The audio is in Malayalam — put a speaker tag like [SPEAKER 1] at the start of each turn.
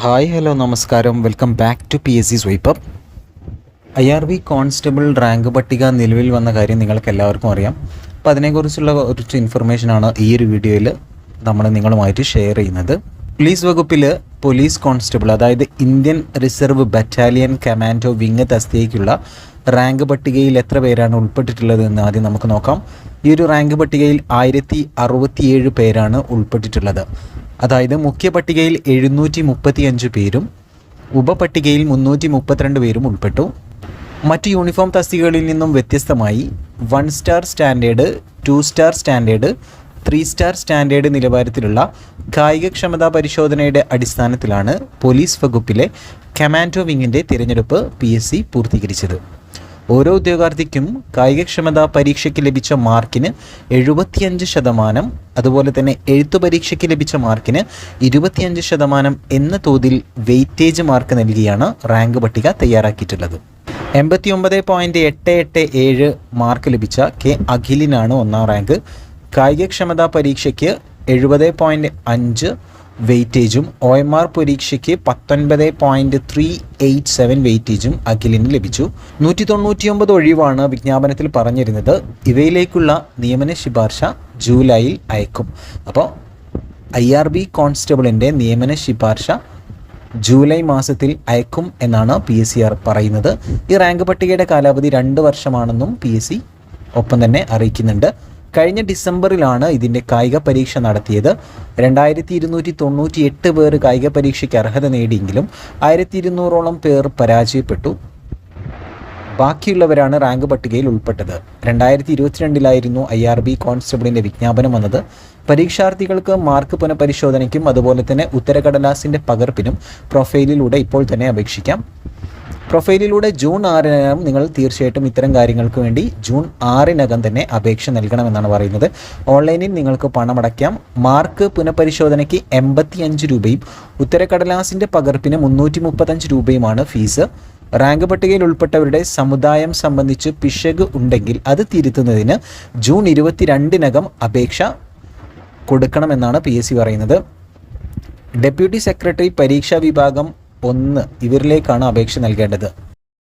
[SPEAKER 1] ഹായ് ഹലോ നമസ്കാരം. Welcome back to P S C swipe. I R B constable rank പട്ടിക നിലവിൽ വന്ന കാര്യം നിങ്ങൾക്ക് എല്ലാവർക്കും അറിയാം. അപ്പോൾ അതിനെക്കുറിച്ചുള്ള കുറച്ച് ഇൻഫർമേഷനാണ് ഈ ഒരു വീഡിയോയിൽ നമ്മൾ നിങ്ങളുമായിട്ട് ഷെയർ ചെയ്യുന്നത്. പോലീസ് വകുപ്പിൽ പോലീസ് കോൺസ്റ്റബിൾ അതായത് Indian reserve battalion commando wing തസ്തികയ്ക്കുള്ള rank പട്ടികയിൽ എത്ര പേരാണ് ഉൾപ്പെട്ടിട്ടുള്ളത് എന്ന് ആദ്യം നമുക്ക് നോക്കാം. ഈ ഒരു റാങ്ക് പട്ടികയിൽ ആയിരത്തി പേരാണ് ഉൾപ്പെട്ടിട്ടുള്ളത്. അതായത് മുഖ്യ പട്ടികയിൽ എഴുന്നൂറ്റി മുപ്പത്തിയഞ്ച് പേരും ഉപപട്ടികയിൽ മുന്നൂറ്റി മുപ്പത്തിരണ്ട് പേരും ഉൾപ്പെട്ടു. മറ്റ് യൂണിഫോം തസ്തികകളിൽ നിന്നും വ്യത്യസ്തമായി one star standard two star standard three star standard നിലവാരത്തിലുള്ള കായികക്ഷമതാ പരിശോധനയുടെ അടിസ്ഥാനത്തിലാണ് പോലീസ് വകുപ്പിലെ കമാൻഡോ വിങ്ങിന്റെ തിരഞ്ഞെടുപ്പ് പി പൂർത്തീകരിച്ചത്. ഓരോ ഉദ്യോഗാർത്ഥിക്കും കായികക്ഷമതാ പരീക്ഷയ്ക്ക് ലഭിച്ച മാർക്കിന് എഴുപത്തിയഞ്ച് ശതമാനം അതുപോലെ തന്നെ എഴുത്തു പരീക്ഷയ്ക്ക് ലഭിച്ച മാർക്കിന് ഇരുപത്തിയഞ്ച് ശതമാനം എന്ന തോതിൽ വെയിറ്റേജ് മാർക്ക് നൽകിയാണ് റാങ്ക് പട്ടിക തയ്യാറാക്കിയിട്ടുള്ളത്. എൺപത്തി ഒമ്പത് പോയിന്റ് എട്ട് എട്ട് ഏഴ് മാർക്ക് ലഭിച്ച കെ അഖിലിനാണ് ഒന്നാം റാങ്ക്. കായികക്ഷമതാ പരീക്ഷയ്ക്ക് എഴുപത് പോയിന്റ് അഞ്ച് വെയിറ്റേജും ഒ എം ആർ പരീക്ഷയ്ക്ക് പത്തൊൻപത് പോയിന്റ് ത്രീ എയ്റ്റ് സെവൻ വെയിറ്റേജും അഖിലിന് ലഭിച്ചു. നൂറ്റി തൊണ്ണൂറ്റിയൊമ്പത് ഒഴിവാണ് വിജ്ഞാപനത്തിൽ പറഞ്ഞിരുന്നത്. ഇവയിലേക്കുള്ള നിയമന ശുപാർശ ജൂലൈയിൽ അയക്കും. അപ്പോൾ ഐ ആർ ബി കോൺസ്റ്റബിളിന്റെ നിയമന ശുപാർശ ജൂലൈ മാസത്തിൽ അയക്കും എന്നാണ് പി എസ് സി ആർ പറയുന്നത്. ഈ റാങ്ക് പട്ടികയുടെ കാലാവധി രണ്ട് വർഷമാണെന്നും പി എസ് സി ഒപ്പം തന്നെ അറിയിക്കുന്നുണ്ട്. കഴിഞ്ഞ ഡിസംബറിലാണ് ഇതിന്റെ കായിക പരീക്ഷ നടത്തിയത്. രണ്ടായിരത്തി ഇരുന്നൂറ്റി തൊണ്ണൂറ്റി എട്ട് പേർ കായിക പരീക്ഷയ്ക്ക് അർഹത നേടിയെങ്കിലും ആയിരത്തി ഇരുന്നൂറോളം പേർ പരാജയപ്പെട്ടു. ബാക്കിയുള്ളവരാണ് റാങ്ക് പട്ടികയിൽ ഉൾപ്പെട്ടത്. രണ്ടായിരത്തി ഇരുപത്തിരണ്ടിലായിരുന്നു ഐ ആർ ബി കോൺസ്റ്റബിളിന്റെ വിജ്ഞാപനം വന്നത്. പരീക്ഷാർത്ഥികൾക്ക് മാർക്ക് പുനഃപരിശോധനയ്ക്കും അതുപോലെ തന്നെ ഉത്തരകടലാസിന്റെ പകർപ്പിനും പ്രൊഫൈലിലൂടെ ഇപ്പോൾ തന്നെ അപേക്ഷിക്കാം. പ്രൊഫൈലിലൂടെ ജൂൺ ആറിനകം നിങ്ങൾ തീർച്ചയായിട്ടും ഇത്തരം കാര്യങ്ങൾക്ക് വേണ്ടി ജൂൺ ആറിനകം തന്നെ അപേക്ഷ നൽകണമെന്നാണ് പറയുന്നത്. ഓൺലൈനിൽ നിങ്ങൾക്ക് പണമടയ്ക്കാം. മാർക്ക് പുനഃപരിശോധനയ്ക്ക് എൺപത്തി അഞ്ച് രൂപയും ഉത്തരക്കടലാസിന്റെ പകർപ്പിന് മുന്നൂറ്റി മുപ്പത്തഞ്ച് രൂപയുമാണ് ഫീസ്. റാങ്ക് പട്ടികയിൽ ഉൾപ്പെട്ടവരുടെ സമുദായം സംബന്ധിച്ച് പിശക് ഉണ്ടെങ്കിൽ അത് തിരുത്തുന്നതിന് ജൂൺ ഇരുപത്തിരണ്ടിനകം അപേക്ഷ കൊടുക്കണമെന്നാണ് പി എസ് സി പറയുന്നത്. ഡെപ്യൂട്ടി സെക്രട്ടറി പരീക്ഷാ വിഭാഗം ഒന്ന് ഇവരിലേക്കാണ് അപേക്ഷ നൽകേണ്ടത്.